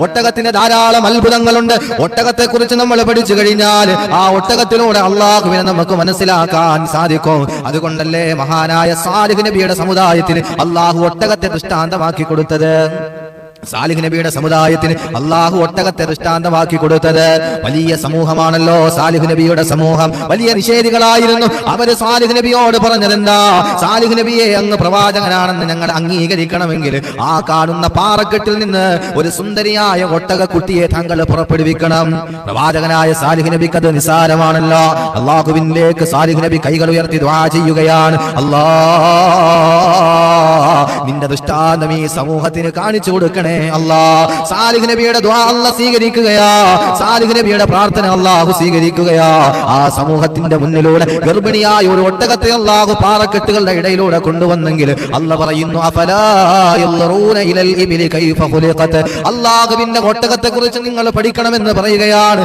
ഒട്ടകത്തിന് ധാരാളം അത്ഭുതങ്ങളുണ്ട്. ഒട്ടകത്തെ കുറിച്ച് നമ്മൾ പഠിച്ചു കഴിഞ്ഞാൽ ആ ഒട്ടകത്തിലൂടെ അള്ളാഹുവിനെ നമുക്ക് മനസ്സിലാക്കാൻ സാധിക്കും. അതുകൊണ്ടല്ലേ മഹാനായ സാലിഹ് നബിയുടെ സമുദായത്തിന് അള്ളാഹു ഒട്ടകത്തെ ദൃഷ്ടാന്തമാക്കി കൊടുത്തത്. സാലിഹ് നബിയുടെ സമുദായത്തിന് അള്ളാഹു ഒട്ടകത്തെ ദൃഷ്ടാന്തമാക്കി കൊടുത്തത്. വലിയ സമൂഹമാണല്ലോ സാലിഹ് നബിയുടെ സമൂഹം. വലിയ നിഷേധികളായിരുന്നു. അവർ സാലിഹ് നബിയോട് പറഞ്ഞതെന്താ? സാലിഹ് നബിയെ അങ്ങ് പ്രവാചകനാണെന്ന് ഞങ്ങൾ അംഗീകരിക്കണമെങ്കിൽ ആ കാണുന്ന പാറക്കെട്ടിൽ നിന്ന് ഒരു സുന്ദരിയായ ഒട്ടക കുട്ടിയെ താങ്കൾ പുറപ്പെടുവിക്കണം. പ്രവാചകനായ സാലിഹ് നബിക്ക് അത് നിസാരമാണല്ലോ അള്ളാഹുവിലേക്ക് സാലിഹ് നബി കൈകൾ ഉയർത്തി ദ്വാ ചെയ്യുകയാണ്. അല്ലാ നിന്റെ ദുഷ്ടാന്തം ഈ സമൂഹത്തിന് കാണിച്ചു കൊടുക്കണേ. അല്ലാ സാലിഹ് നബിയുടെ ദ്വാ അല്ല സ്വീകരിക്കുകയാ. സാലിഹ് നബിയുടെ പ്രാർത്ഥന അള്ളാഹു സ്വീകരിക്കുകയാ. ആ സമൂഹത്തിന്റെ മുന്നിലൂടെ ഗർഭിണിയായ ഒരു ഒട്ടകത്തെ അള്ളാഹു പാറക്കെട്ടുകളുടെ ഇടയിലൂടെ കൊണ്ടുവന്നെങ്കിൽ അല്ല പറയുന്നു അഫലാ അള്ളാഹുവിന്റെ ഒട്ടകത്തെ കുറിച്ച് നിങ്ങൾ പഠിക്കണമെന്ന് പറയുകയാണ്.